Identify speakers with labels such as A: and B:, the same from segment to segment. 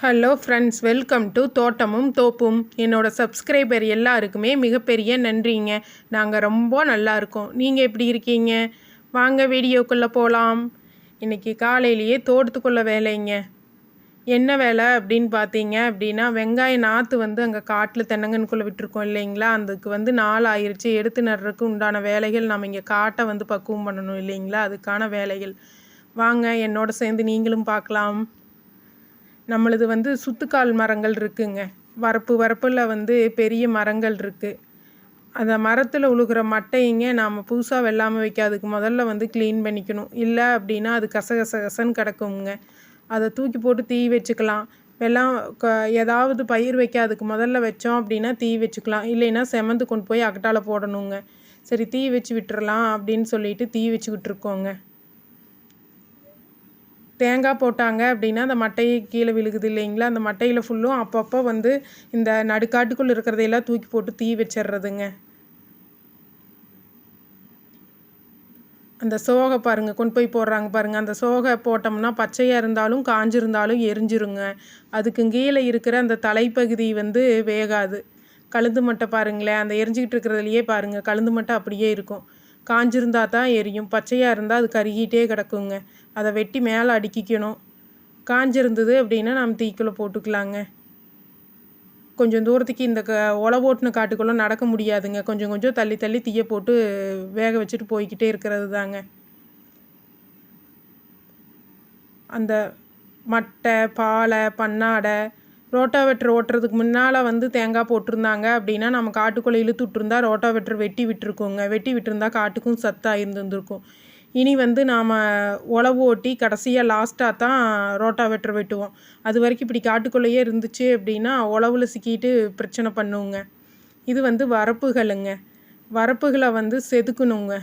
A: Hello friends welcome to தோட்டமும் தோப்பும் என்னோட சப்ஸ்கிரைபர் எல்லாருக்குமே மிகப்பெரிய நன்றிங்க. நாங்கள் ரொம்ப நல்லா இருக்கோம். நீங்கள் எப்படி இருக்கீங்க? வாங்க வீடியோக்குள்ளே போகலாம் இன்றைக்கி காலையிலேயே தோட்டத்துக்குள்ளே வேலைங்க. என்ன வேலை அப்படின்னு பார்த்தீங்க அப்படின்னா வெங்காய நாற்று வந்து அங்கே காட்டில் தென்னங்கன்குள்ளே விட்டுருக்கோம் இல்லைங்களா? அதுக்கு வந்து நாள் ஆயிடுச்சு எடுத்து நடுறதுக்கு உண்டான வேலைகள் நம்ம இங்கே காட்டை வந்து பக்குவம் பண்ணணும் இல்லைங்களா? அதுக்கான வேலைகள். வாங்க என்னோட சேர்ந்து நீங்களும் பார்க்கலாம். நம்மளது வந்து சுத்துக்கால் மரங்கள் இருக்குங்க. வரப்பு வரப்பில் வந்து பெரிய மரங்கள் இருக்குது அந்த மரத்தில் உழுகிற மட்டைங்க நாம் புதுசாக வெள்ளாமல் வைக்காதுக்கு முதல்ல வந்து க்ளீன் பண்ணிக்கணும். இல்லை அப்படின்னா அது கசகச கசன்னு கிடக்குங்க. அதை தூக்கி போட்டு தீ வச்சுக்கலாம். வெள்ளாம் க ஏதாவது பயிர் வைக்காதுக்கு முதல்ல வச்சோம் அப்படின்னா தீ வச்சுக்கலாம். இல்லைன்னா செமந்து கொண்டு போய் அகட்டால போடணுங்க. சரி தீ வச்சு விட்டுறலாம் அப்படின்னு சொல்லிட்டு தீ வச்சுக்கிட்டு இருக்கோங்க தேங்காய் போட்டாங்க அப்படின்னா அந்த மட்டை கீழே விழுகுது இல்லைங்களா? அந்த மட்டையில் ஃபுல்லும் அப்பப்போ வந்து இந்த நடுக்காட்டுக்குள்ளே இருக்கிறதையெல்லாம் தூக்கி போட்டு தீ வச்சிடுறதுங்க அந்த சோகை பாருங்கள் கொண்டு போய் போடுறாங்க பாருங்கள் அந்த சோகை போட்டோம்னா பச்சையாக இருந்தாலும் காஞ்சிருந்தாலும் எரிஞ்சிருங்க. அதுக்கு கீழே இருக்கிற அந்த தலைப்பகுதி வந்து வேகாது. கழுந்து மட்டை பாருங்களேன் அந்த எரிஞ்சிக்கிட்டு இருக்கிறதுலையே பாருங்கள் கழுந்து மட்டை அப்படியே இருக்கும். காஞ்சிருந்தா தான் எரியும். பச்சையாக இருந்தால் அது கருகிட்டே கிடக்குங்க. அதை வெட்டி மேலே அடுக்கிக்கணும். காஞ்சிருந்தது அப்படின்னா நம்ம தீக்குள்ளே போட்டுக்கலாங்க. கொஞ்சம் தூரத்துக்கு இந்த க ஒலை ஓட்டின காட்டுக்குள்ளே நடக்க முடியாதுங்க. கொஞ்சம் கொஞ்சம் தள்ளி தள்ளி தீயை போட்டு வேக வச்சுட்டு போய்கிட்டே இருக்கிறது தாங்க. அந்த மட்டை பாலை பன்னாடை ரோட்டாவெட்டர் ஓட்டுறதுக்கு முன்னால் வந்து தேங்காய் போட்டிருந்தாங்க அப்படின்னா நம்ம காட்டுக்குள்ளே இழுத்து விட்டுருந்தா ரோட்டாவெட்டர் வெட்டி விட்டுருக்கோங்க. வெட்டி விட்டுருந்தா காட்டுக்கும் சத்தாக இருந்துருந்துருக்கும் இனி வந்து நாம் உழவு ஓட்டி கடைசியாக லாஸ்ட்டாக தான் ரோட்டாவெட்டர் வெட்டுவோம். அது வரைக்கும் இப்படி காட்டுக்குள்ளேயே இருந்துச்சு அப்படின்னா உழவில் சிக்கிட்டு பிரச்சனை பண்ணுவோங்க இது வந்து வரப்புகளுங்க. வரப்புகளை வந்து செதுக்கணுங்க.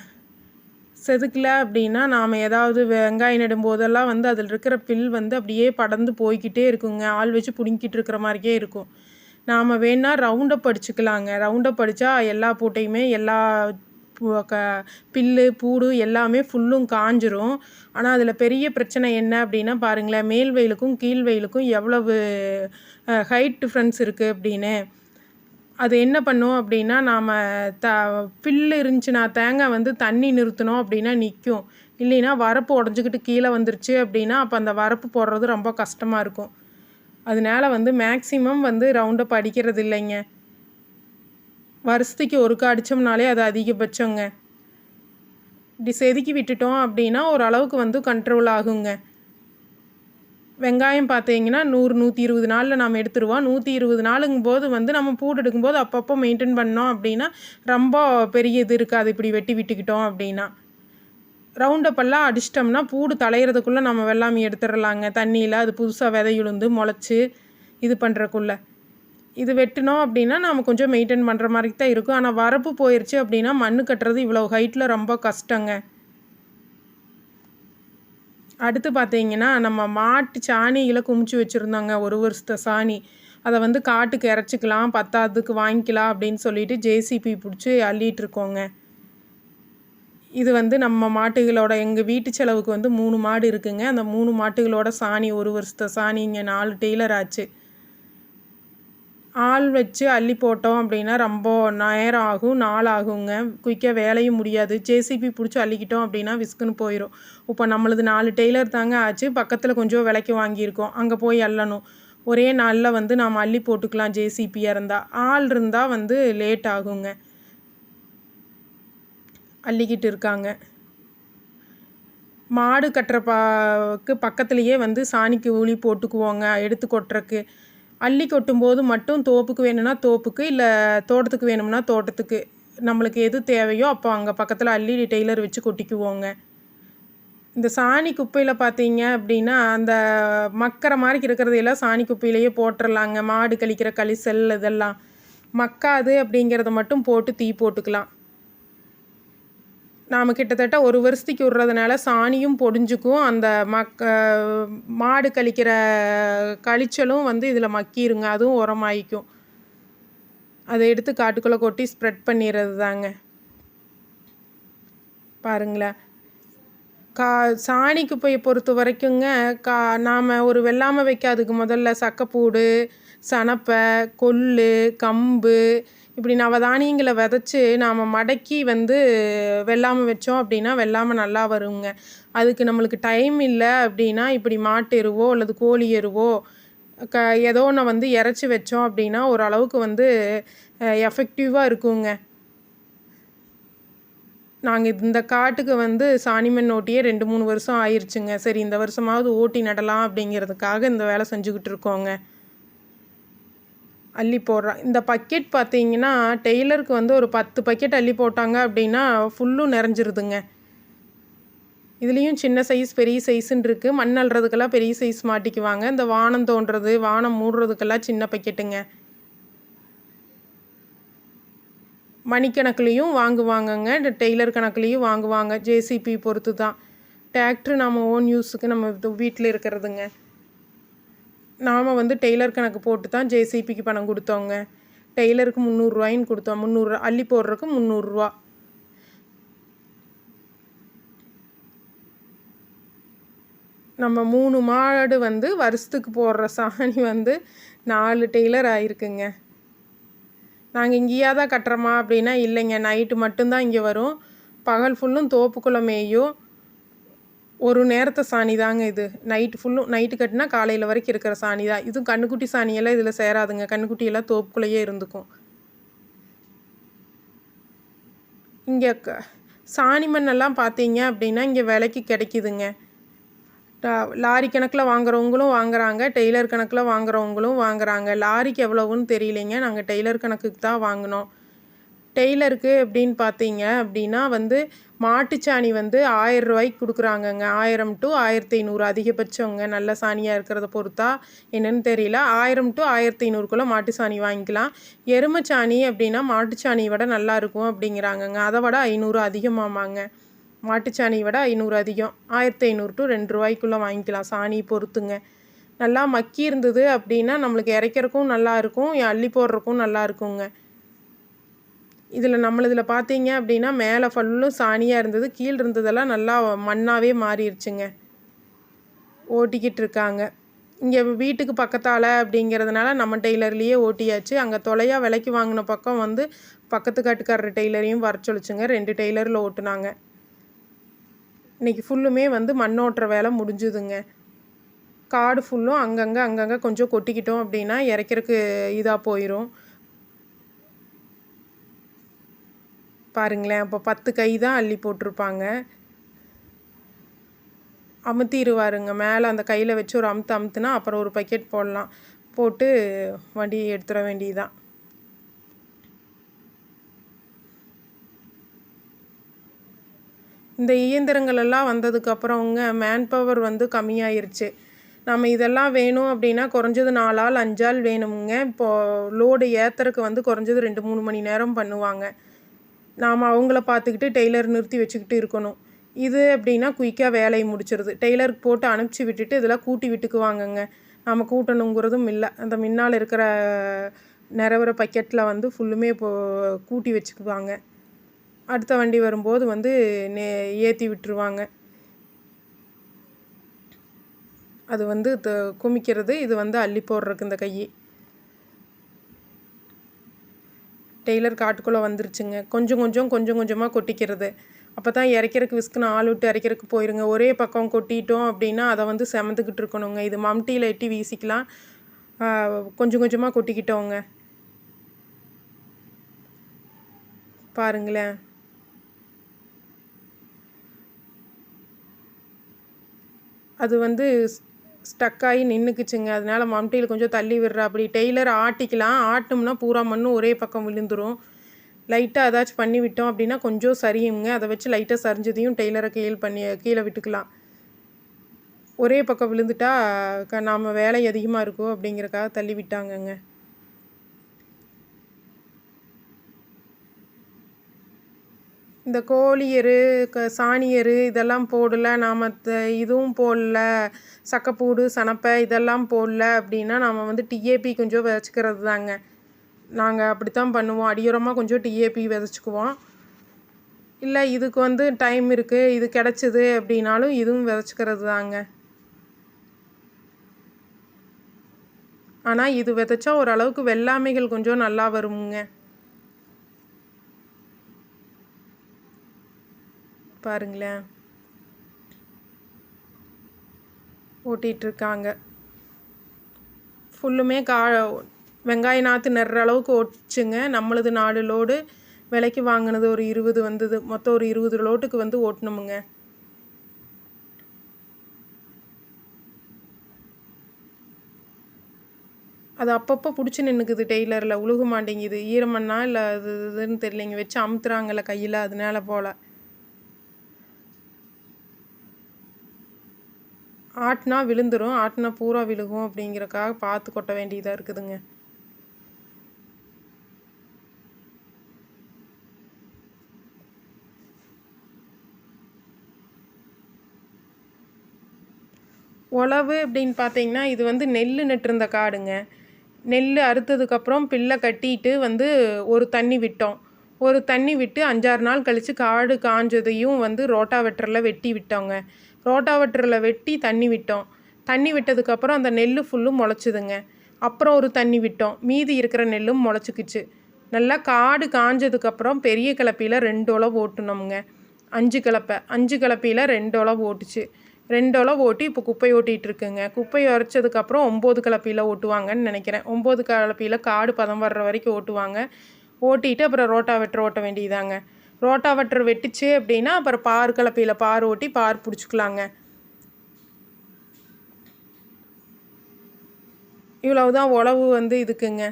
A: செதுக்கல அப்படின்னா நாம் ஏதாவது வெங்காயம் நடும்போதெல்லாம் வந்து அதில் இருக்கிற பில் வந்து அப்படியே படர்ந்து போய்கிட்டே இருக்குங்க. ஆள் வச்சு பிடுங்கிட்டு இருக்கிற மாதிரியே இருக்கும். நாம் வேணால் ரவுண்டப் அடிச்சுக்கலாங்க ரவுண்டப் அடித்தா எல்லா பூட்டையுமே எல்லா க பில்லு பூடு எல்லாமே ஃபுல்லும் காஞ்சிரும். ஆனால் அதில் பெரிய பிரச்சனை என்ன அப்படின்னா பாருங்களேன் மேல் வெயிலுக்கும் கீழ் வெயிலுக்கும் எவ்வளவு ஹைட் டிஃப்ரென்ஸ் இருக்குது அப்படின்னு. அது என்ன பண்ணும் அப்படின்னா நாம் த பில்லு இருந்துச்சுன்னா தேங்காய் வந்து தண்ணி நிறுத்தினோம் அப்படின்னா நிற்கும் இல்லைன்னா வரப்பு உடஞ்சிக்கிட்டு கீழே வந்துருச்சு அப்படின்னா அப்போ அந்த வரப்பு போடுறது ரொம்ப கஷ்டமாக இருக்கும். அதனால வந்து மேக்ஸிமம் வந்து ரவுண்டப் அடிக்கிறது இல்லைங்க. வருஷத்துக்கு ஒருக்கா அடித்தோம்னாலே அது அதிகபட்சங்க. இப்படி செதுக்கி விட்டுட்டோம் அப்படின்னா ஓரளவுக்கு வந்து கண்ட்ரோல் ஆகுங்க. வெங்காயம் பார்த்தீங்கன்னா நூறு நூற்றி இருபது நாளில் நம்ம எடுத்துருவோம். நூற்றி இருபது நாளுங்கும் போது வந்து நம்ம பூடு எடுக்கும்போது அப்பப்போ மெயின்டைன் பண்ணோம் அப்படின்னா ரொம்ப பெரிய இது இருக்காது. இப்படி வெட்டி விட்டுக்கிட்டோம் அப்படின்னா. ரவுண்டப்பெல்லாம் அடிச்சிட்டோம்னா பூடு தலையிறதுக்குள்ளே நம்ம வெள்ளாமை எடுத்துடலாங்க. தண்ணியில் அது புதுசாக விதையுழுந்து முளைச்சி இது பண்ணுறக்குள்ள இது வெட்டினோம் அப்படின்னா நம்ம கொஞ்சம் மெயின்டைன் பண்ணுற மாதிரி தான் இருக்கும். ஆனால் வரப்பு போயிடுச்சு அப்படின்னா மண் கட்டுறது இவ்வளோ ஹைட்டில் ரொம்ப கஷ்டங்க. அடுத்து பார்த்தீங்கன்னா நம்ம மாட்டு சாணிகளை குமிச்சு வச்சுருந்தோங்க. ஒரு வருஷத்த சாணி. அதை வந்து காட்டுக்கு இறச்சிக்கலாம் பத்தாததுக்கு வாங்கிக்கலாம் அப்படின்னு சொல்லிட்டு ஜேசிபி பிடிச்சி அள்ளிட்டு இருக்கோங்க. இது வந்து நம்ம மாட்டுகளோட எங்கள் வீட்டு செலவுக்கு வந்து மூணு மாடு இருக்குங்க. அந்த மூணு மாட்டுகளோட சாணி ஒரு வருஷத்த சாணிங்க நாலு டெய்லர் ஆச்சு. ஆள் வச்சு அள்ளி போட்டோம் அப்படின்னா ரொம்ப நேரம் ஆகும் நாள் ஆகுங்க. குயிக்காக வேலையும் முடியாது. ஜேசிபி பிடிச்சி அள்ளிக்கிட்டோம் அப்படின்னா விஸ்குன்னு போயிடும் இப்போ நம்மளது நாலு டெய்லர் தாங்க ஆச்சு. பக்கத்தில் கொஞ்சம் விலைக்கு வாங்கியிருக்கோம். அங்கே போய் அள்ளணும். ஒரே நாளில் வந்து நாம் அள்ளி போட்டுக்கலாம் ஜேசிபியாக இருந்தால் ஆள் இருந்தால் வந்து லேட் ஆகுங்க. அள்ளிக்கிட்டு இருக்காங்க. மாடு கட்டுற பாக்கு பக்கத்துலேயே வந்து சாணிக்கு ஊழி போட்டுக்குவோங்க. எடுத்து கொட்டுறக்கு. அள்ளி கொட்டும்போது மட்டும் தோப்புக்கு வேணும்னா தோப்புக்கு இல்லை தோட்டத்துக்கு வேணும்னா தோட்டத்துக்கு. நம்மளுக்கு எது தேவையோ அப்போ அங்கே பக்கத்தில் அள்ளி டெய்லர் வச்சு கொட்டிக்குவோங்க. இந்த சாணி குப்பையில் பார்த்தீங்க அப்படின்னா அந்த மக்கிற மாதிரி இருக்கிறதையெல்லாம் சாணி குப்பையிலேயே போட்டுடலாங்க மாடு கழிக்கிற கழிசல் இதெல்லாம். மக்காது அப்படிங்கிறத மட்டும் போட்டு தீ போட்டுக்கலாம். நாம் கிட்டத்தட்ட ஒரு வருஷத்துக்கு விடுறதுனால சாணியும் பொடிஞ்சுக்கும். அந்த மக்க மாடு கழிக்கிற கழிச்சலும் வந்து இதில் மக்கிருங்க. அதுவும் உரமாயிக்கும். அதை எடுத்து காட்டுக்குள்ளே கொட்டி ஸ்ப்ரெட் பண்ணிடுறது தாங்க பாருங்களேன் கா சாணி குப்பையை பொறுத்த வரைக்குங்க கா நாம் ஒரு வெள்ளாமை வைக்காதுக்கு முதல்ல சக்கப்பூடு சணப்பை கொள்ளு கம்பு இப்படி நவதானியங்களை விதைச்சி நாம் மடக்கி வந்து வெள்ளாமை வச்சோம் அப்படின்னா வெள்ளாமை நல்லா வருங்க. அதுக்கு நம்மளுக்கு டைம் இல்லை அப்படின்னா இப்படி மாட்டு எருவோ அல்லது கோழி எருவோ க ஏதோ ஒன்று வந்து இறச்சி வச்சோம் அப்படின்னா ஓரளவுக்கு வந்து எஃபெக்டிவாக இருக்குங்க. நாங்கள் இந்த காட்டுக்கு வந்து சாணிமன் ஓட்டியே ரெண்டு மூணு வருஷம் ஆயிடுச்சுங்க சரி இந்த வருஷமாவது ஓட்டி நடலாம் அப்படிங்கிறதுக்காக இந்த வேலை செஞ்சுக்கிட்டு இருக்கோங்க. அள்ளி போடுறான் இந்த பக்கெட் பார்த்தீங்கன்னா டெய்லருக்கு வந்து ஒரு பத்து பக்கெட் அள்ளி போட்டாங்க அப்படின்னா ஃபுல்லும் நிறைஞ்சிருதுங்க. இதுலேயும் சின்ன சைஸ் பெரிய சைஸுன்னு இருக்குது மண் அள்ளுறதுக்கெல்லாம் பெரிய சைஸ் மாட்டிக்குவாங்க. இந்த வானம் தோன்றது வானம் மூடுறதுக்கெல்லாம் சின்ன பக்கெட்டுங்க. மணிக்கணக்குலேயும் வாங்குவாங்கங்க. இந்த டெய்லர் கணக்குலேயும் வாங்குவாங்க. ஜேசிபி பொறுத்து தான் டிராக்டர் நம்ம ஓன் யூஸுக்கு நம்ம வீட்டில் இருக்கிறதுங்க. நாம் வந்து டெய்லர் கணக்கு போட்டு தான் ஜேசிபிக்கு பணம் கொடுத்தோங்க. டெய்லருக்கு முந்நூறுரூவாயின்னு கொடுத்தோம். முந்நூறு அள்ளி போடுறதுக்கு முந்நூறுரூவா நம்ம மூணு மாடு வந்து வருஷத்துக்கு போடுற சாணி வந்து நாலு டெய்லர் ஆயிருக்குங்க. நாங்கள் இங்கேயா தான் கட்டுறோமா அப்படின்னா இல்லைங்க. நைட்டு மட்டும்தான் இங்கே வரும். பகல் ஃபுல்லும் தோப்புக்குள்ளே மேயும். ஒரு நேரத்தை சாணி தாங்க இது. நைட்டு ஃபுல்லும் நைட்டு கட்டினா காலையில் வரைக்கும் இருக்கிற சாணி தான். இதுவும் கண்ணுக்குட்டி சாணியெல்லாம் இதில் சேராதுங்க. கண்ணுக்குட்டியெல்லாம் தோப்புக்குள்ளேயே இருந்துக்கும். இங்கே க சாணி மண்ணெல்லாம் பார்த்தீங்க அப்படின்னா இங்கே விலைக்கு கிடைக்குதுங்க. லாரி கணக்கில் வாங்குறவங்களும் வாங்குறாங்க. டெய்லர் கணக்கில் வாங்குறவங்களும் வாங்குறாங்க. லாரிக்கு எவ்வளவுன்னு தெரியலைங்க. நாங்கள் டெய்லர் கணக்குக்கு தான் வாங்கினோம். டெய்லருக்கு அப்படின்னு பார்த்தீங்க அப்படின்னா வந்து மாட்டுச்சாணி வந்து ஆயிரம் ரூபாய்க்கு கொடுக்குறாங்கங்க. ஆயிரம் டு ஆயிரத்தி ஐநூறு அதிகபட்சங்க. நல்ல சாணியாக இருக்கிறத பொறுத்தா என்னன்னு தெரியல. ஆயிரம் டு ஆயிரத்தி ஐநூறுக்குள்ளே மாட்டு சாணி வாங்கிக்கலாம். எருமைச்சாணி அப்படின்னா மாட்டுச்சாணியை விட நல்லா இருக்கும் அப்படிங்கிறாங்கங்க. அதை விட ஐநூறு அதிகமாமாங்க. மாட்டுச்சாணியை விட ஐநூறு அதிகம். ஆயிரத்தி ஐநூறு டு ரெண்டு ரூபாய்க்குள்ளே வாங்கிக்கலாம் சாணி பொறுத்துங்க. நல்லா மக்கி இருந்தது அப்படின்னா நம்மளுக்கு இறைக்கிறக்கும் நல்லாயிருக்கும் அள்ளி போடுறக்கும் நல்லா இருக்குங்க. இதில் நம்மளதில் பார்த்தீங்க அப்படின்னா மேலே ஃபுல்லும் சாணியாக இருந்தது கீழே இருந்ததெல்லாம் நல்லா மண்ணாகவே மாறிடுச்சுங்க. ஓட்டிக்கிட்டு இருக்காங்க. இங்கே வீட்டுக்கு பக்கத்தால் அப்படிங்கிறதுனால நம்ம டெய்லர்லேயே ஓட்டியாச்சு. அங்கே தொலையாக விலைக்கு வாங்கின பக்கம் வந்து பக்கத்து காட்டுக்காரர் டெய்லரையும் வர சொல்லிச்சுங்க. ரெண்டு டெய்லரில் ஓட்டுனாங்க. இன்றைக்கி ஃபுல்லுமே வந்து மண் ஓட்டுற வேலை முடிஞ்சுதுங்க. காடு ஃபுல்லும் அங்கங்கே அங்கங்கே கொஞ்சம் கொட்டிக்கிட்டோம் அப்படின்னா இறைக்கிறதுக்கு இதாக போயிடும் பாருங்களேன் அப்போ பத்து கை தான் அள்ளி போட்டிருப்பாங்க. அமுத்திடுவாருங்க மேலே அந்த கையில் வச்சு ஒரு அமுத்து அமுத்துனா அப்புறம் ஒரு பக்கெட் போடலாம். போட்டு வண்டி எடுத்துட வேண்டியதுதான். இந்த இயந்திரங்கள் எல்லாம் வந்ததுக்கப்புறங்க மேன் பவர் வந்து கம்மியாயிருச்சு. நம்ம இதெல்லாம் வேணும் அப்படின்னா குறைஞ்சது நாலாள் அஞ்சாள் வேணுமுங்க. இப்போது லோடு ஏற்றுறக்கு வந்து குறைஞ்சது ரெண்டு மூணு மணி நேரம் பண்ணுவாங்க. நாம் அவங்கள பார்த்துக்கிட்டு டெய்லர் நிறுத்தி வச்சுக்கிட்டு இருக்கணும். இது அப்படின்னா குயிக்காக வேலையை முடிச்சிருது. டெய்லருக்கு போட்டு அனுப்பிச்சி விட்டுட்டு இதெல்லாம் கூட்டி விட்டுக்குவாங்கங்க நாம் கூட்டணுங்கிறதும் இல்லை. அந்த முன்னால் இருக்கிற நிறவர பக்கெட்டில் வந்து ஃபுல்லுமே இப்போ கூட்டி வச்சுக்குவாங்க. அடுத்த வண்டி வரும்போது வந்து நே ஏற்றி விட்டுருவாங்க. அது வந்து குமிக்கிறது இது வந்து அள்ளி போடுறதுக்கு இந்த கையை. டெய்லர் காட்டுக்குள்ளே வந்துருச்சுங்க. கொஞ்சம் கொஞ்சம் கொஞ்சம் கொஞ்சமாக கொட்டிக்கிறது. அப்போ தான் இறக்கிறக்கு விஸ்குன்னு ஆள் விட்டு இறைக்கிறதுக்கு போயிருங்க. ஒரே பக்கம் கொட்டிட்டோம் அப்படின்னா அதை வந்து செமந்துக்கிட்டு இருக்கணுங்க. இது மம்டியில் எட்டி வீசிக்கலாம். கொஞ்சம் கொஞ்சமாக கொட்டிக்கிட்டோங்க. பாருங்களேன். அது வந்து ஸ்டக் ஆகி நின்றுக்குச்சுங்க அதனால் மம்டியில் கொஞ்சம் தள்ளி விடுறா. அப்படி டெய்லர் ஆட்டிக்கலாம். ஆட்டோம்னா பூரா மண்ணும் ஒரே பக்கம் விழுந்துடும் லைட்டாக ஏதாச்சும் பண்ணி விட்டோம் அப்படின்னா கொஞ்சம் சரியுங்க. அதை வச்சு லைட்டாக சரிஞ்சதையும் டெய்லரை கீழ் பண்ணி கீழே விட்டுக்கலாம். ஒரே பக்கம் விழுந்துட்டா நாம் வேலை அதிகமாக இருக்கும் அப்படிங்கிறக்காக தள்ளி விட்டாங்கங்க. இந்த கோழி எரு க சாணியரு இதெல்லாம் போடல. நாம் இதுவும் போடல. சக்கப்பூடு சனப்பை இதெல்லாம் போடல அப்படின்னா நாம் வந்து டிஏபி கொஞ்சம் விதைச்சிக்கிறது தாங்க நாங்கள் அப்படித்தான் பண்ணுவோம். அடியோரமாக கொஞ்சம் டிஏபி விதைச்சிக்குவோம். இல்லை இதுக்கு வந்து டைம் இருக்குது இது கிடச்சிது அப்படின்னாலும் இதுவும் விதைச்சிக்கிறது தாங்க ஆனால் இது விதைச்சா ஓரளவுக்கு வெள்ளாமைகள் கொஞ்சம் நல்லா வருமுங்க. பாருங்களேன். ஓட்டிகிட்ருக்காங்க ஃபுல்லுமே கா வெங்காய நாற்று நடுற அளவுக்கு ஓட்டுச்சுங்க. நம்மளது நாலு லோடு விலைக்கு வாங்கினது ஒரு இருபது வந்தது. மொத்தம் ஒரு இருபது லோட்டுக்கு வந்து ஓட்டணுமுங்க அது அப்பப்போ பிடிச்சி நின்றுக்குது டெய்லரில். உழுக மாட்டேங்குது. ஈரமண்ணா இல்லை அது இதுன்னு தெரியலைங்க. வச்சு அமுத்துறாங்கல்ல கையில். அதனால போல். ஆட்டினா விழுந்துரும் ஆட்டினா பூரா விழுகும் அப்படிங்கிறக்காக பார்த்து கொட்ட வேண்டியதாக இருக்குதுங்க. உழவு அப்படின்னு பார்த்தீங்கன்னா இது வந்து நெல் நட்டிருந்த காடுங்க. நெல் அறுத்ததுக்கப்புறம் பில்லை கட்டிட்டு வந்து ஒரு தண்ணி விட்டோம். ஒரு தண்ணி விட்டு அஞ்சாறு நாள் கழித்து காடு காஞ்சதையும் வந்து ரோட்டா வெட்டரில் வெட்டி விட்டோங்க. ரோட்டாவட்டரில் வெட்டி தண்ணி விட்டோம். தண்ணி விட்டதுக்கப்புறம் அந்த நெல் ஃபுல்லும் முளைச்சிதுங்க. அப்புறம் ஒரு தண்ணி விட்டோம். மீதி இருக்கிற நெல்லும் முளைச்சிக்கிச்சு. நல்லா காடு காஞ்சதுக்கப்புறம் பெரிய கிளப்பியில் ரெண்டு உழவு ஓட்டுனோமுங்க. அஞ்சு கிளப்பை. அஞ்சு கிளப்பியில் ரெண்டு உழவு ஓட்டுச்சு. ரெண்டு உழவு ஓட்டி இப்போ குப்பை ஓட்டிகிட்டு இருக்குங்க குப்பை உரைச்சதுக்கப்புறம் ஒம்பது கிளப்பியில் ஓட்டுவாங்கன்னு நினைக்கிறேன். ஒம்பது கிளப்பியில் காடு பதம் வர்ற வரைக்கும் ஓட்டுவாங்க. ஓட்டிட்டு அப்புறம் ரோட்டா வெட்டுற ஓட்ட வேண்டியதாங்க ரோட்டா வெட்டர் வெட்டுச்சு அப்படின்னா அப்புறம் பார் கலப்பையில் பார் ஓட்டி பார் பிடிச்சிக்கலாங்க. இவ்வளவுதான் உழவு வந்து இதுக்குங்க.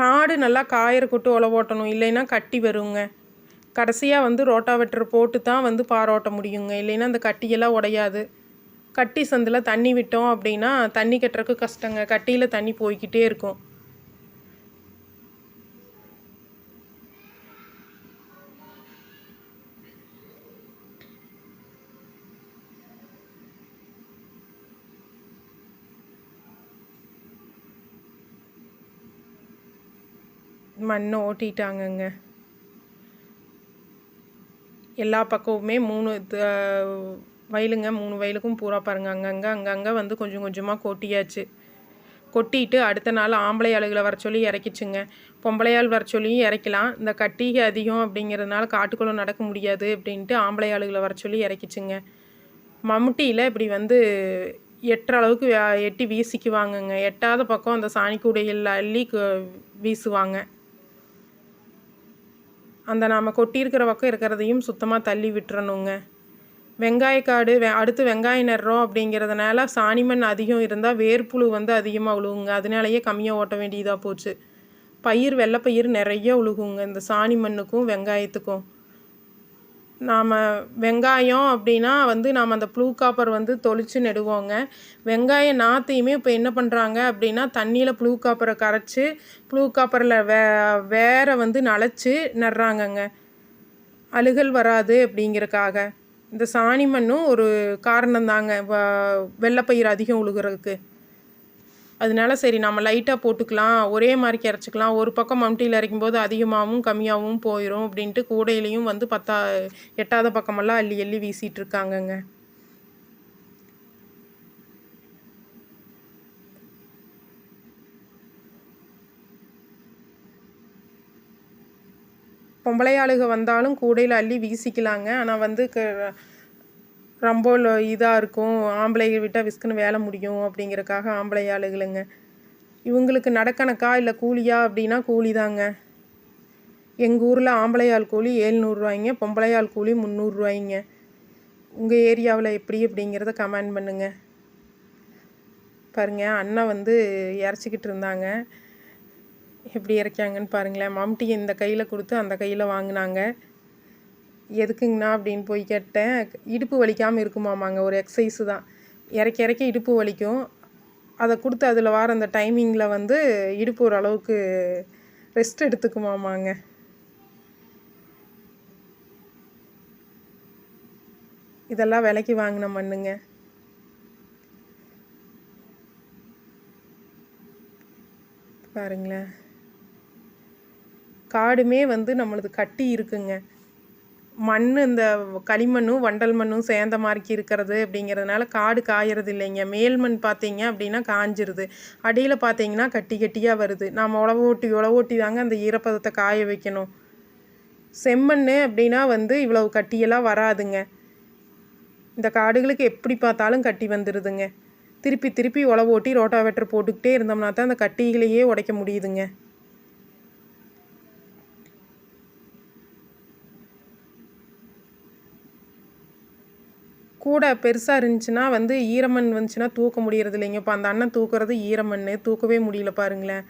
A: காடு நல்லா காயிற கொட்டு உழவு ஓட்டணும். இல்லைன்னா கட்டி வருங்க. கடைசியாக வந்து ரோட்டாவெட்டர் போட்டு தான் வந்து பாரோட்ட முடியுங்க. இல்லைன்னா அந்த கட்டியெல்லாம் உடையாது. கட்டி சந்தில் தண்ணி விட்டோம் அப்படின்னா தண்ணி கட்டுறதுக்கு கஷ்டங்க. கட்டியில் தண்ணி போய்கிட்டே இருக்கும். மண்ணை ஓட்டிட்டாங்கங்க. எல்லா பக்கமுமே மூணு வயலுங்க. மூணு வயலுக்கும் பூரா பாருங்கள் அங்கங்கே அங்கங்கே வந்து கொஞ்சம் கொஞ்சமாக கொட்டியாச்சு. கொட்டிட்டு அடுத்த நாள் ஆம்பளை ஆளுகளை வர சொல்லி இறக்கிச்சுங்க. பொம்பளையாள் வர சொல்லியும் இறக்கலாம். இந்த கட்டிகை அதிகம் அப்படிங்கிறதுனால காட்டுக்குள்ளே நடக்க முடியாது அப்படின்ட்டு ஆம்பளை ஆளுகளை வர சொல்லி இறக்கிச்சுங்க. மம்முட்டியில் இப்படி வந்து எட்டுற அளவுக்கு எட்டி வீசிக்குவாங்கங்க. எட்டாத பக்கம் அந்த சாணி கூடையில் அள்ளி வீசுவாங்க. அந்த நாம் கொட்டியிருக்கிற பக்கம் இருக்கிறதையும் சுத்தமாக தள்ளி விட்டுறணுங்க. வெங்காயக்காடு வெ அடுத்து வெங்காயம் நடுறோம் அப்படிங்கிறதுனால சாணிமண் அதிகம் இருந்தால் வேர்ப்புழு வந்து அதிகமாக உழுகுங்க அதனாலேயே கம்மியாக ஓட்ட வேண்டியதாக போச்சு. பயிர் வெள்ளைப்பயிர் நிறைய உழுகுங்க. இந்த சாணி மண்ணுக்கும் வெங்காயத்துக்கும். நாம் வெங்காயம் அப்படின்னா வந்து நாம் அந்த ப்ளூ காப்பர் வந்து தொளிச்சு நெடுவோங்க. வெங்காய நாற்றையுமே இப்போ என்ன பண்ணுறாங்க அப்படின்னா தண்ணியில் ப்ளூ காப்பரை கரைச்சி ப்ளூ காப்பரில் வே வேற வந்து நனைச்சி நடுறாங்கங்க. அழுகல் வராது அப்படிங்கிறக்காக. இந்த சாணி மண்ணும் ஒரு காரணம் தாங்க வெள்ளைப்பயிர் அதிகம் உழுகிறதுக்கு. அதனால சரி நம்ம லைட்டாக போட்டுக்கலாம். ஒரே மாதிரி இறச்சிக்கலாம் ஒரு பக்கம் மம்டியில் இறக்கும்போது அதிகமாகவும் கம்மியாகவும் போயிடும் அப்படின்ட்டு கூடையிலையும் வந்து பத்தா எட்டாத பக்கமெல்லாம் அள்ளி அள்ளி வீசிகிட்டு இருக்காங்கங்க. பொம்பளையாளுக வந்தாலும் கூடையில் அள்ளி வீசிக்கலாங்க. ஆனால் வந்து ரொம்ப இதாக இருக்கும். ஆம்பளைகள் விட்டால் விஸ்குன்னு வேலை முடியும் அப்படிங்கிறக்காக ஆம்பளை ஆளுகளுங்க. இவங்களுக்கு நடக்கணக்கா இல்லை கூலியா அப்படின்னா கூலி தாங்க. எங்கள் ஊரில் ஆம்பளையாள் கூலி ஏழ்நூறுரூவாய்ங்க பொம்பளையாள் கூலி முந்நூறுரூவாய்ங்க உங்கள் ஏரியாவில் எப்படி அப்படிங்கிறத கமெண்ட் பண்ணுங்கள் பாருங்கள் அண்ணா வந்து இறச்சிக்கிட்டு இருந்தாங்க. எப்படி இறக்காங்கன்னு பாருங்களேன். மம்டி இந்த கையில் கொடுத்து அந்த கையில் வாங்கினாங்க. எதுக்குங்கண்ணா அப்படின்னு போய் கேட்டேன். இடுப்பு வலிக்காமல் இருக்குமாமாங்க ஒரு எக்ஸசைஸு தான். இறக்கி இறக்கி இடுப்பு வலிக்கும். அதை கொடுத்து அதில் வர அந்த டைமிங்கில் வந்து இடுப்பு ஓரளவுக்கு ரெஸ்ட் எடுத்துக்குமாமாங்க. இதெல்லாம் விலைக்கு வாங்கின மண்ணுங்க. பாருங்களேன். காடுமே வந்து நம்மளது கட்டி இருக்குங்க. மண் இந்த களிமண்ணும் வண்டல் மண்ணும் சேர்ந்த மாதிரி இருக்கிறது அப்படிங்கிறதுனால காடு காயறது இல்லைங்க. மேல் மண் பார்த்தீங்க அப்படின்னா காஞ்சிருது. அடியில் பார்த்தீங்கன்னா கட்டி கட்டியாக வருது. நாம் உழவு ஓட்டி உழவு ஓட்டி தாங்க அந்த ஈரப்பதத்தை காய வைக்கணும். செம்மண் அப்படின்னா வந்து இவ்வளவு கட்டியெல்லாம் வராதுங்க. இந்த காடுகளுக்கு எப்படி பார்த்தாலும் கட்டி வந்துடுதுங்க திருப்பி திருப்பி உழவு ஓட்டி ரோட்டாவேட்டர் போட்டுக்கிட்டே இருந்தோம்னா தான் அந்த கட்டிகளையே உடைக்க முடியுதுங்க. கூட பெருசாக இருந்துச்சுன்னா வந்து ஈரமண் வந்துச்சுன்னா தூக்க முடியறது இல்லைங்க. இப்போ அந்த அண்ணன் தூக்குறது ஈரமண் தூக்கவே முடியல பாருங்களேன்.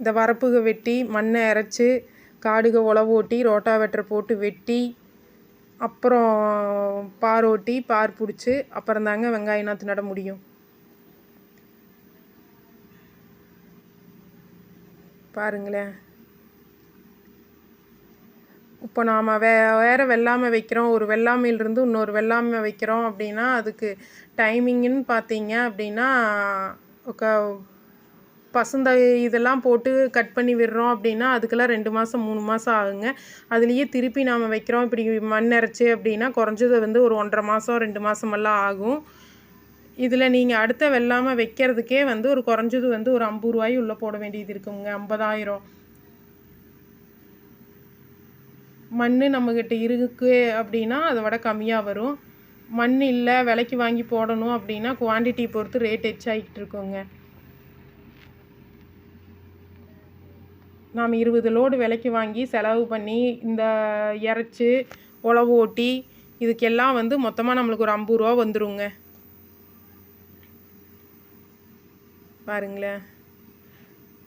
A: இந்த வரப்புக வெட்டி மண்ணை அரைச்சி காடுக உழவோட்டி ஓட்டி ரோட்டாவேட்டர் போட்டு வெட்டி அப்புறம் பார் ஓட்டி பார் பிடிச்சி அப்புறம் தாங்க வெங்காயம் நாற்று நட முடியும். பாருங்களேன். இப்போ நாம் வே வேறு வெள்ளாமை வைக்கிறோம் ஒரு வெள்ளாமையிலிருந்து இன்னொரு வெள்ளாமை வைக்கிறோம் அப்படின்னா அதுக்கு டைமிங்குன்னு பார்த்தீங்க அப்படின்னா க பசுந்த இதெல்லாம் போட்டு கட் பண்ணி விடுறோம் அப்படின்னா அதுக்கெல்லாம் ரெண்டு மாதம் மூணு மாதம் ஆகுங்க. அதுலேயே திருப்பி நாம் வைக்கிறோம். இப்படி மண் அரைச்சி அப்படின்னா குறைஞ்சது வந்து ஒரு ஒன்றரை மாதம் ரெண்டு மாதமெல்லாம் ஆகும். இதில் நீங்கள் அடுத்த வெள்ளாமல் வைக்கிறதுக்கே வந்து ஒரு குறைஞ்சது வந்து ஒரு ஐம்பது ரூபாய் உள்ளே போட வேண்டியது இருக்குங்க. ஐம்பதாயிரம். மண் நம்மக்கிட்ட இருக்கு அப்படின்னா அதை விட கம்மியாக வரும். மண் இல்லை விலைக்கு வாங்கி போடணும் அப்படின்னா குவான்டிட்டி பொறுத்து ரேட் ஹெச் ஆகிட்டு இருக்கோங்க. நாம் இருபது லோடு விலைக்கு வாங்கி செலவு பண்ணி இந்த இறச்சி உழவு ஓட்டி இதுக்கெல்லாம் வந்து மொத்தமாக நம்மளுக்கு ஒரு ஐம்பது ரூபா வந்துருங்க. பாருங்களேன்.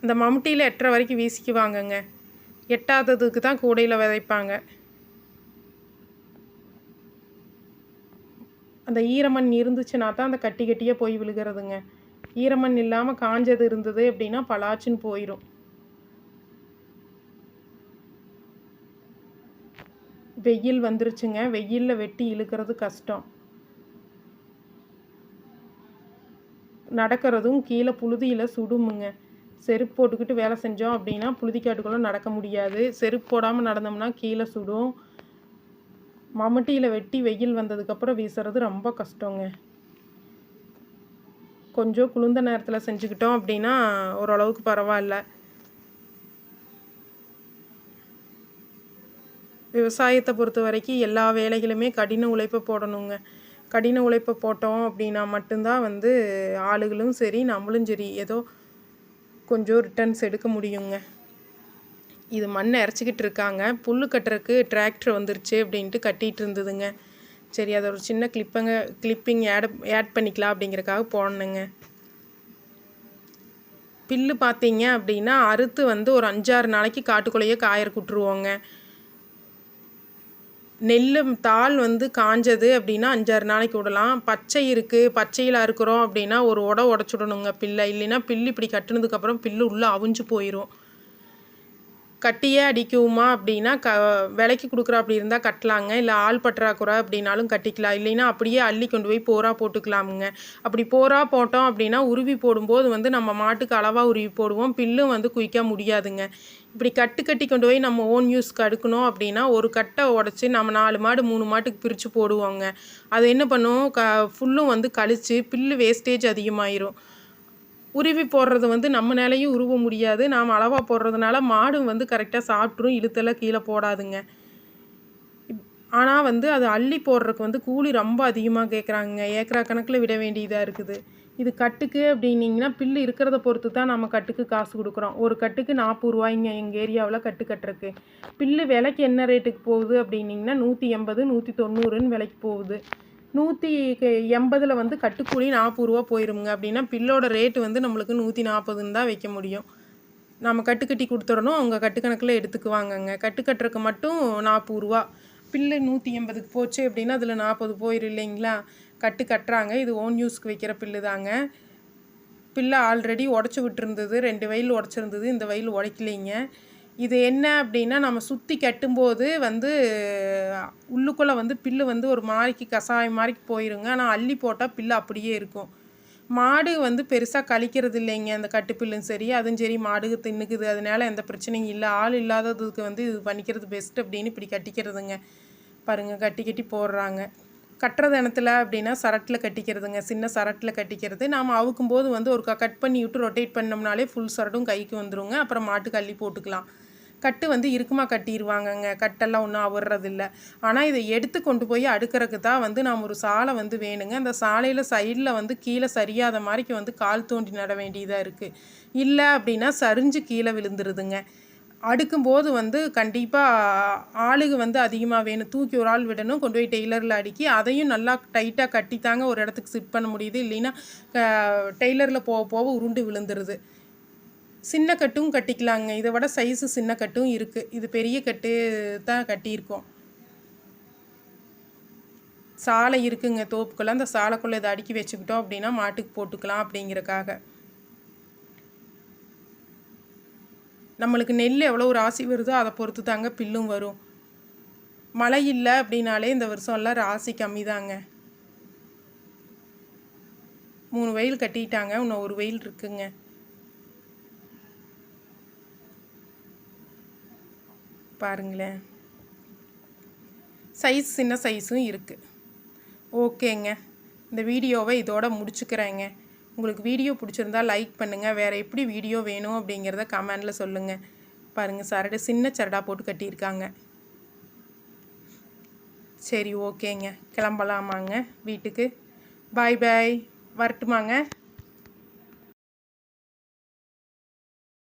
A: இந்த மம்முட்டியில் எட்டரை வரைக்கும் வீசிக்குவாங்கங்க. எட்டாததுக்கு தான் கூடையில் விதைப்பாங்க. அந்த ஈரமண் இருந்துச்சுன்னா தான் அந்த கட்டி கட்டியாக போய் விழுகிறதுங்க. ஈரமண் இல்லாமல் காஞ்சது இருந்தது அப்படின்னா பலாச்சுன்னு போயிடும் வெயில் வந்துருச்சுங்க. வெயிலில் வெட்டி இழுக்கிறது கஷ்டம். நடக்கிறதும் கீழே புழுதியில் சுடுமுங்க. செருப்பு போட்டுக்கிட்டு வேலை செஞ்சோம் அப்படின்னா புழுதிக்காட்டுக்குள்ளே நடக்க முடியாது. செருப்பு போடாமல் நடந்தோம்னா கீழே சுடும். மம்முட்டியில் வெட்டி வெயில் வந்ததுக்கப்புறம் வீசுறது ரொம்ப கஷ்டங்க. கொஞ்சம் குளிர்ந்த நேரத்தில் செஞ்சுக்கிட்டோம் அப்படின்னா ஓரளவுக்கு பரவாயில்ல. விவசாயத்தை பொறுத்த வரைக்கும் எல்லா வேலைகளுமே கடின உழைப்பை போடணுங்க. கடின உழைப்பை போட்டோம் அப்படின்னா மட்டும்தான் வந்து ஆளுகளும் சரி நம்மளும் சரி. ஏதோ கொஞ்சம் ரிட்டர்ன்ஸ் எடுக்க முடியுங்க. இது மண்ணை இறச்சிக்கிட்டு இருக்காங்க. புல் கட்டுறதுக்கு டிராக்டர் வந்துருச்சு அப்படின்ட்டு கட்டிகிட்டு இருந்ததுங்க. சரி அதை ஒரு சின்ன கிளிப்பங்க கிளிப்பிங் ஆட் ஆட் பண்ணிக்கலாம் அப்படிங்கிறக்காக போடணுங்க பில்லு பார்த்தீங்க அப்படின்னா அறுத்து வந்து ஒரு அஞ்சாறு நாளைக்கு காட்டுக்குள்ளேயே காயற விட்ருவோங்க நெல் தாள் வந்து காஞ்சது அப்படின்னா அஞ்சாறு நாளைக்கு விடலாம். பச்சை இருக்குது பச்சையில் அறுக்கிறோம் அப்படின்னா ஒரு உட உடச்சுடணுங்க. பில்லை இல்லைன்னா பில்லு இப்படி கட்டுனதுக்கப்புறம் பில்லு உள்ளே அவிஞ்சு போயிடும் கட்டியே அடிக்குமா அப்படின்னா க விலைக்கு கொடுக்குறா அப்படி இருந்தால் கட்டலாங்க. இல்லை ஆள் பற்றாக்குறை அப்படின்னாலும் கட்டிக்கலாம். இல்லைன்னா அப்படியே அள்ளி கொண்டு போய் போரா போட்டுக்கலாமுங்க. அப்படி போரா போட்டோம் அப்படின்னா உருவி போடும்போது வந்து நம்ம மாட்டுக்கு அளவாக உருவி போடுவோம். பில்லும் வந்து குயிக்க முடியாதுங்க. இப்படி கட்டு கட்டி கொண்டு போய் நம்ம ஓன் யூஸ்க்கு அடுக்கணும் அப்படின்னா ஒரு கட்டை உடச்சி நம்ம நாலு மாடு மூணு மாட்டுக்கு பிரித்து போடுவோங்க. அது என்ன பண்ணும்? க ஃபுல்லும் வந்து கழித்து பில்லு வேஸ்டேஜ் அதிகமாயிரும். உருவி போடுறது வந்து நம்மனாலையும் உருவ முடியாது. நாம் அளவாக போடுறதுனால மாடும் வந்து கரெக்டாக சாப்பிட்ரும் இழுத்தெல்லாம் கீழே போடாதுங்க. ஆனால் வந்து அது அள்ளி போடுறதுக்கு வந்து கூலி ரொம்ப அதிகமாக கேட்குறாங்க ஏக்கரா கணக்கில் விட வேண்டியதாக இருக்குது. இது கட்டுக்கு அப்படின்னிங்கன்னா பில்லு இருக்கிறத பொறுத்து தான் நம்ம கட்டுக்கு காசு கொடுக்குறோம். ஒரு கட்டுக்கு நாற்பது ரூபாய்ங்க எங்கள் ஏரியாவில் கட்டு கட்டுறக்கு பில்லு விலைக்கு என்ன ரேட்டுக்கு போகுது அப்படின்னிங்கன்னா நூற்றி எண்பது நூற்றி தொண்ணூறுன்னு விலைக்கு போகுது. நூற்றி எண்பதில் வந்து கட்டுக்கூலி நாற்பது ரூபா போயிருங்க அப்படின்னா பில்லோட ரேட்டு வந்து நம்மளுக்கு நூற்றி நாற்பதுன்னு தான் வைக்க முடியும். நம்ம கட்டுக்கட்டி கொடுத்துடணும் அவங்க கட்டுக்கணக்கில் எடுத்துக்குவாங்கங்க. கட்டுக்கட்டுறக்கு மட்டும் நாற்பது ரூபா பில்லு நூற்றி எண்பதுக்கு போச்சு அப்படின்னா அதில் நாற்பது போயிரு இல்லைங்களா? கட்டு கட்டுறாங்க. இது ஓன் யூஸ்க்கு வைக்கிற பில்லு தாங்க. பில்லை ஆல்ரெடி உடச்சி விட்டுருந்தது ரெண்டு வயல் உடச்சிருந்தது இந்த வயல் உடைக்கலைங்க. இது என்ன அப்படின்னா நம்ம சுற்றி கட்டும்போது வந்து உள்ளுக்குள்ளே வந்து பில்லு வந்து ஒரு மாதிரிக்கு கசாயம் மாதிரிக்கு போயிருங்க. ஆனால் அள்ளி போட்டால் பில்லு அப்படியே இருக்கும். மாடு வந்து பெருசாக கழிக்கிறது இல்லைங்க. அந்த கட்டுப்பில்லும் சரி அதுவும் சரி மாடு தின்னுக்குது. அதனால எந்த பிரச்சனையும் இல்லை. ஆள் இல்லாததுக்கு வந்து இது பண்ணிக்கிறது பெஸ்ட் அப்படின்னு இப்படி கட்டிக்கிறதுங்க. பாருங்கள் கட்டி கட்டி போடுறாங்க. கட்டுறது இனத்துல அப்படின்னா சரட்டில் கட்டிக்கிறதுங்க. சின்ன சரட்டில் கட்டிக்கிறது. நாம் அவுக்கும் போது வந்து ஒரு கட் பண்ணி விட்டு ரொட்டேட் பண்ணோம்னாலே ஃபுல் சரட்டும் கைக்கு வந்துருங்க. அப்புறம் மாட்டுக்கு அள்ளி போட்டுக்கலாம். கட்டு வந்து இருக்குமா கட்டிடுவாங்கங்க கட்டெல்லாம் ஒன்றும் அவர்றதில்ல. ஆனால் இதை எடுத்து கொண்டு போய் அடுக்கறதுக்கு தான் வந்து நாம் ஒரு சாலை வந்து வேணுங்க. அந்த சாலையில் சைடில் வந்து கீழே சரியாத மாதிரிக்கு வந்து கால் தோண்டி நட வேண்டியதாக இருக்குது இல்லை அப்படின்னா சரிஞ்சு கீழே விழுந்துருதுங்க. அடுக்கும்போது வந்து கண்டிப்பாக ஆளுக வந்து அதிகமாக வேணும். தூக்கி ஒரு ஆள் விடணும். கொண்டு போய் டெய்லரில் அடுக்கி அதையும் நல்லா டைட்டாக கட்டித்தாங்க ஒரு இடத்துக்கு சிட் பண்ண முடியுது. இல்லைன்னா டெய்லரில் போக போக உருண்டு விழுந்துருது. சின்ன கட்டும் கட்டிக்கலாங்க. இதை விட சைஸு சின்ன கட்டும் இருக்குது இது பெரிய கட்டு தான் கட்டியிருக்கோம். சாலை இருக்குங்க தோப்புக்குள்ளே. அந்த சாலைக்குள்ளே இதை அடுக்கி வச்சுக்கிட்டோம் அப்படின்னா மாட்டுக்கு போட்டுக்கலாம் அப்படிங்கிறக்காக. நம்மளுக்கு நெல் எவ்வளோ ராசி வருதோ அதை பொறுத்து தாங்க பில்லும் வரும். மழை இல்லை அப்படின்னாலே இந்த வருஷம் எல்லாம் ராசி கம்மி தாங்க மூணு வெயில் கட்டிட்டாங்க. இன்னும் ஒரு வெயில் இருக்குங்க. பாருங்களேன். சைஸ் சின்ன சைஸும் இருக்குது ஓகேங்க. இந்த வீடியோவை இதோட முடிச்சுக்கிறேங்க. உங்களுக்கு வீடியோ பிடிச்சிருந்தா லைக் பண்ணுங்கள் வேறு எப்படி வீடியோ வேணும் அப்படிங்கிறத கமெண்டில் சொல்லுங்கள் பாருங்கள் சரடு சின்ன சரடா போட்டு கட்டியிருக்காங்க. சரி ஓகேங்க. கிளம்பலாமாங்க வீட்டுக்கு. பாய் பாய் வரட்டுமாங்க?